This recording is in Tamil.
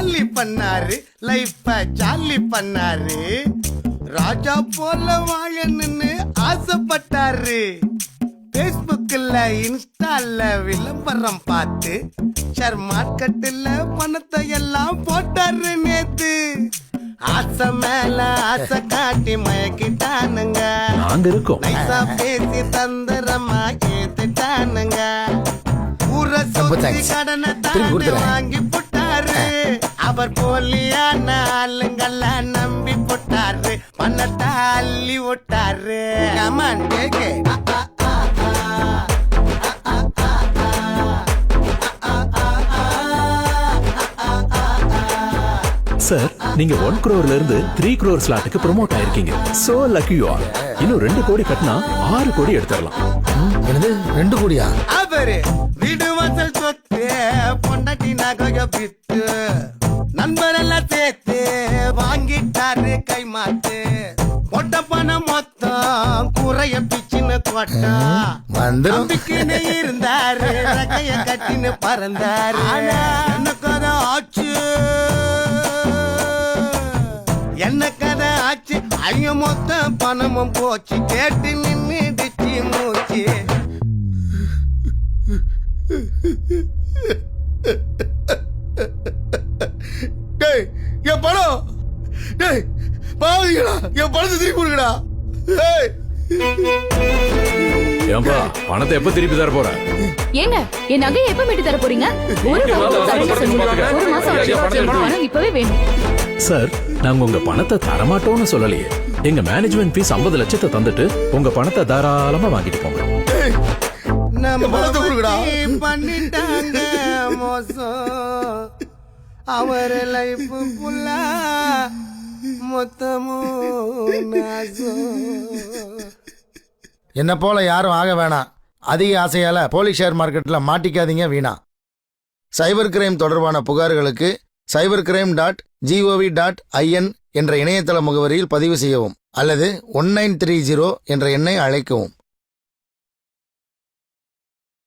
காலி பண்ணாரு லைஃப ஜாலி பண்ணாரு. ராஜா போல வாழணும்னு ஆசைப்பட்டாரு. பேஸ்புக்ல இன்ஸ்டால விளம்பரம் பார்த்து ஷேர் மார்க்கெட்டுல பணத்தை எல்லாம் போட்டாரு நேத்து. ஆசை மேல ஆசை காட்டி மயக்கிட்டானுங்க. நாங்க இருக்கோம். நைசா பேசி தந்திரமா ஏத்துட்டானுங்க. ஊர சுத்தி. கடனை தானே. வாங்கி அவர் போலியான ஆளுங்கள நம்பி போட்டாரு. பணத்தை அள்ளி விட்டாரு கமான் கேக்கு சார் நீங்க ஒன் crore இருந்து த்ரீ crore ஸ்லாட்டுக்கு ப்ரோமோட் ஆயிருக்கீங்க. சோ லக்கி யூ ஆர் இன்னும் ரெண்டு கோடி கட்டினா ஆறு கோடி எடுத்துடலாம். என்னது ரெண்டு கோடியா? அவரு கொட்டா வந்துரும். நம்பிக்கைன்னு இருந்தாரு நகைய கட்டின்னு பறந்தாரு. என்ன கதை ஆச்சு? என்ன கதை ஆச்சு? ஐய மொத்த பணமும் போச்சு. கேட்டு நின்னுடுச்சு மூச்சு. டேய் என் பணம். டேய் பாவீங்களா என் பணத்தை திருப்பி கொடுங்கடா. டேய். ஏன்பா பணத்தை எப்ப திருப்பி தர போற? ஏங்க என் நகையை எப்ப மீட்டு தர போறீங்க? ஒரு சொன்னீங்க. ஒரு மாசம் ஆச்சு. பணம் இப்பவே வேணும். சார் நாங்க உங்க பணத்தை தரமாட்டோம்னு சொல்லலையே. எங்க மேனேஜ்மெண்ட் ஃபீஸ் 50 லட்சத்தை தந்துட்டு உங்க பணத்தை தாராளமா வாங்கிட்டு போங்க. நம்ம பணத்தை கொடுங்கடா. பத்தி பண்ணிட்டாங்க மோசம். அவர் லைஃப் ஃபுல்லா மொத்தமும் நாசம். என்னை போல யாரும் ஆக வேணாம். அதிக ஆசையால போலீஸ் ஷேர் மார்க்கெட்டில் மாட்டிக்காதீங்க வீணா. சைபர் கிரைம் தொடர்பான புகார்களுக்கு cyber crime dot G O V dot I N என்ற இணையதள முகவரியில் பதிவு செய்யவும் அல்லது ஒன் நைன் த்ரீ ஜீரோ என்ற எண்ணை அழைக்கவும்.